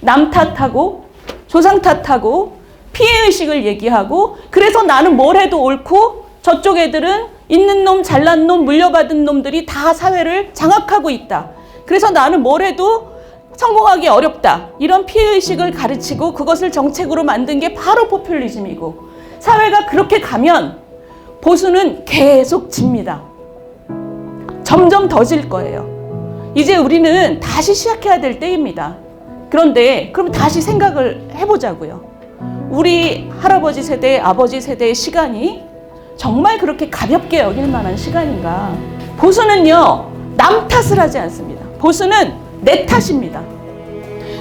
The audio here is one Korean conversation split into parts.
남 탓하고 조상 탓하고 피해의식을 얘기하고 그래서 나는 뭘 해도 옳고 저쪽 애들은 있는 놈 잘난 놈 물려받은 놈들이 다 사회를 장악하고 있다. 그래서 나는 뭘 해도 성공하기 어렵다. 이런 피해의식을 가르치고 그것을 정책으로 만든 게 바로 포퓰리즘이고 사회가 그렇게 가면 보수는 계속 집니다. 점점 더 질 거예요. 이제 우리는 다시 시작해야 될 때입니다. 그런데 그럼 다시 생각을 해보자고요. 우리 할아버지 세대, 아버지 세대의 시간이 정말 그렇게 가볍게 여길 만한 시간인가? 보수는요, 남 탓을 하지 않습니다. 보수는 내 탓입니다.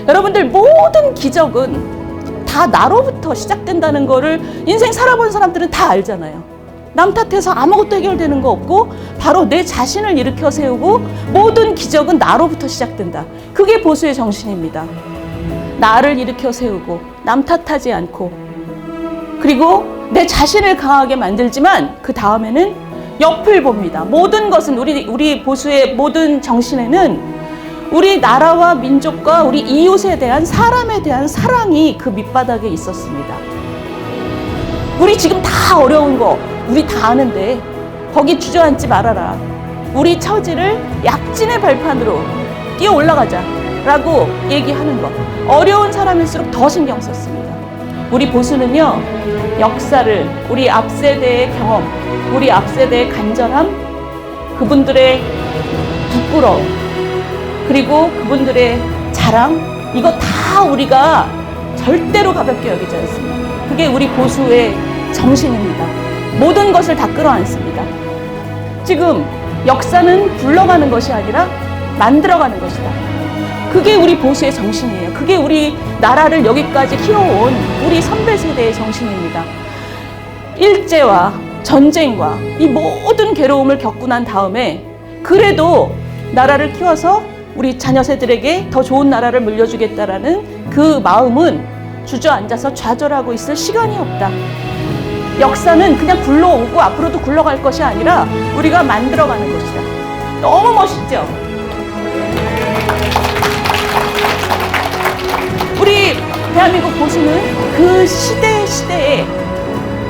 여러분들 모든 기적은 다 나로부터 시작된다는 거를 인생 살아본 사람들은 다 알잖아요. 남 탓해서 아무것도 해결되는 거 없고 바로 내 자신을 일으켜 세우고 모든 기적은 나로부터 시작된다. 그게 보수의 정신입니다. 나를 일으켜 세우고 남 탓하지 않고 그리고 내 자신을 강하게 만들지만 그 다음에는 옆을 봅니다. 모든 것은 우리 우리 보수의 모든 정신에는 우리 나라와 민족과 우리 이웃에 대한 사람에 대한 사랑이 그 밑바닥에 있었습니다. 우리 지금 다 어려운 거 우리 다 아는데 거기 주저앉지 말아라. 우리 처지를 약진의 발판으로 뛰어 올라가자. 라고 얘기하는 것. 어려운 사람일수록 더 신경 썼습니다. 우리 보수는요, 역사를, 우리 앞세대의 경험, 우리 앞세대의 간절함, 그분들의 부끄러움, 그리고 그분들의 자랑, 이거 다 우리가 절대로 가볍게 여기지 않습니다. 그게 우리 보수의 정신입니다. 모든 것을 다 끌어안습니다. 지금 역사는 굴러가는 것이 아니라 만들어가는 것이다. 그게 우리 보수의 정신이에요. 그게 우리 나라를 여기까지 키워온 우리 선배 세대의 정신입니다. 일제와 전쟁과 이 모든 괴로움을 겪고 난 다음에 그래도 나라를 키워서 우리 자녀 세들에게 더 좋은 나라를 물려주겠다라는 그 마음은 주저앉아서 좌절하고 있을 시간이 없다. 역사는 그냥 굴러오고 앞으로도 굴러갈 것이 아니라 우리가 만들어가는 것이다. 너무 멋있죠? 우리 대한민국 보수는 그 시대 시대에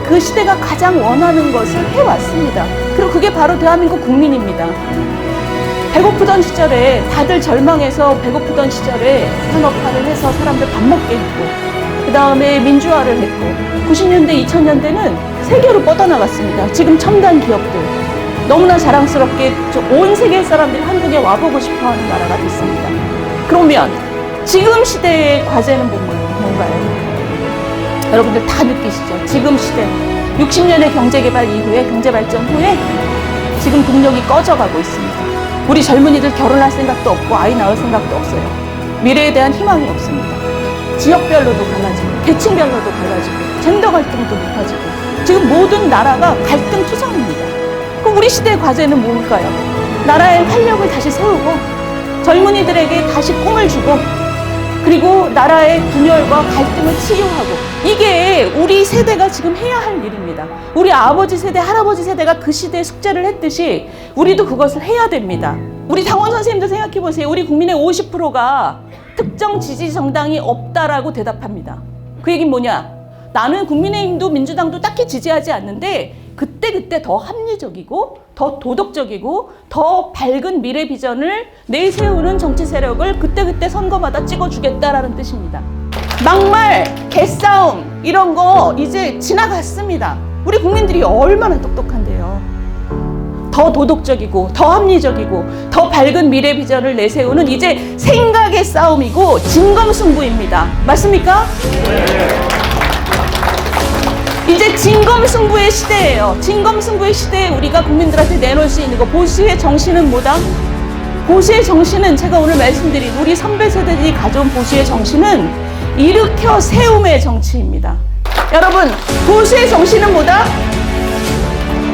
그 시대가 가장 원하는 것을 해왔습니다. 그리고 그게 바로 대한민국 국민입니다. 배고프던 시절에 다들 절망해서 배고프던 시절에 산업화를 해서 사람들 밥 먹게 했고 그 다음에 민주화를 했고 90년대 2000년대는 세계로 뻗어나갔습니다. 지금 첨단 기업들 너무나 자랑스럽게 온 세계 사람들이 한국에 와보고 싶어하는 나라가 됐습니다. 그러면 지금 시대의 과제는 뭔가요? 여러분들 다 느끼시죠? 지금 시대 60년의 경제개발 이후에 경제발전 후에 지금 동력이 꺼져가고 있습니다. 우리 젊은이들 결혼할 생각도 없고 아이 낳을 생각도 없어요. 미래에 대한 희망이 없습니다. 지역별로도 갈라지고 계층별로도 갈라지고 젠더 갈등도 높아지고 지금 모든 나라가 갈등 투성입니다. 그럼 우리 시대의 과제는 뭘까요? 나라의 활력을 다시 세우고 젊은이들에게 다시 꿈을 주고 그리고 나라의 분열과 갈등을 치유하고 이게 우리 세대가 지금 해야 할 일입니다. 우리 아버지 세대, 할아버지 세대가 그 시대에 숙제를 했듯이 우리도 그것을 해야 됩니다. 우리 당원 선생님들 생각해 보세요. 우리 국민의 50%가 특정 지지 정당이 없다라고 대답합니다. 그 얘기는 뭐냐? 나는 국민의힘도 민주당도 딱히 지지하지 않는데 그때그때 더 합리적이고 더 도덕적이고 더 밝은 미래 비전을 내세우는 정치 세력을 그때그때 선거마다 찍어주겠다라는 뜻입니다. 막말, 개싸움 이런 거 이제 지나갔습니다. 우리 국민들이 얼마나 똑똑한데요. 더 도덕적이고 더 합리적이고 더 밝은 미래 비전을 내세우는 이제 생각의 싸움이고 진검승부입니다. 맞습니까? 이제 진검승부의 시대예요. 진검승부의 시대에 우리가 국민들한테 내놓을 수 있는 거 보수의 정신은 뭐다? 보수의 정신은 제가 오늘 말씀드린 우리 선배 세대들이 가져온 보수의 정신은 일으켜 세움의 정치입니다. 여러분, 보수의 정신은 뭐다?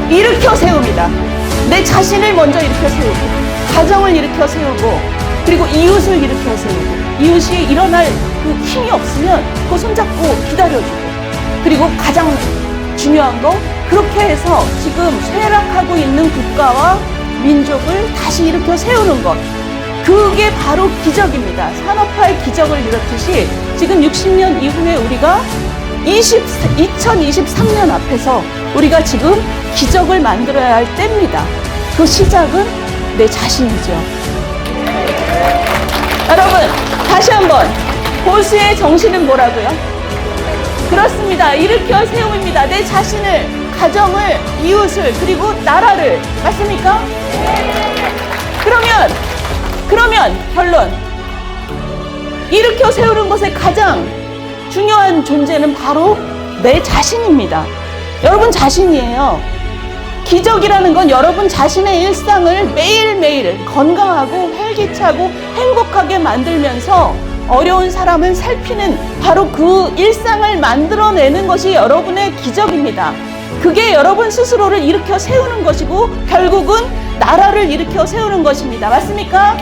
일으켜 세웁니다. 내 자신을 먼저 일으켜 세우고, 가정을 일으켜 세우고, 그리고 이웃을 일으켜 세우고, 이웃이 일어날 그 힘이 없으면 그 손잡고 기다려주고, 그리고 가장 중요한 거 그렇게 해서 지금 쇠락하고 있는 국가와 민족을 다시 일으켜 세우는 것 그게 바로 기적입니다. 산업화의 기적을 이렇듯이 지금 60년 이후에 우리가 20, 2023년 앞에서 우리가 지금 기적을 만들어야 할 때입니다. 그 시작은 내 자신이죠. 여러분, 다시 한번. 보수의 정신은 뭐라고요? 그렇습니다. 일으켜 세움입니다. 내 자신을, 가정을, 이웃을, 그리고 나라를. 맞습니까? 그러면, 그러면, 결론. 일으켜 세우는 것의 가장 중요한 존재는 바로 내 자신입니다. 여러분 자신이에요. 기적이라는 건 여러분 자신의 일상을 매일매일 건강하고 활기차고 행복하게 만들면서 어려운 사람을 살피는 바로 그 일상을 만들어내는 것이 여러분의 기적입니다. 그게 여러분 스스로를 일으켜 세우는 것이고 결국은 나라를 일으켜 세우는 것입니다. 맞습니까?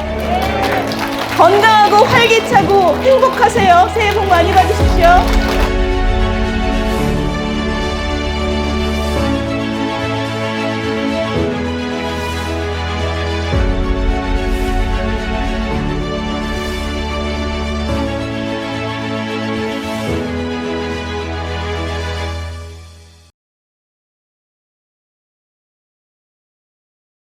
건강하고 활기차고 행복하세요. 새해 복 많이 받으십시오.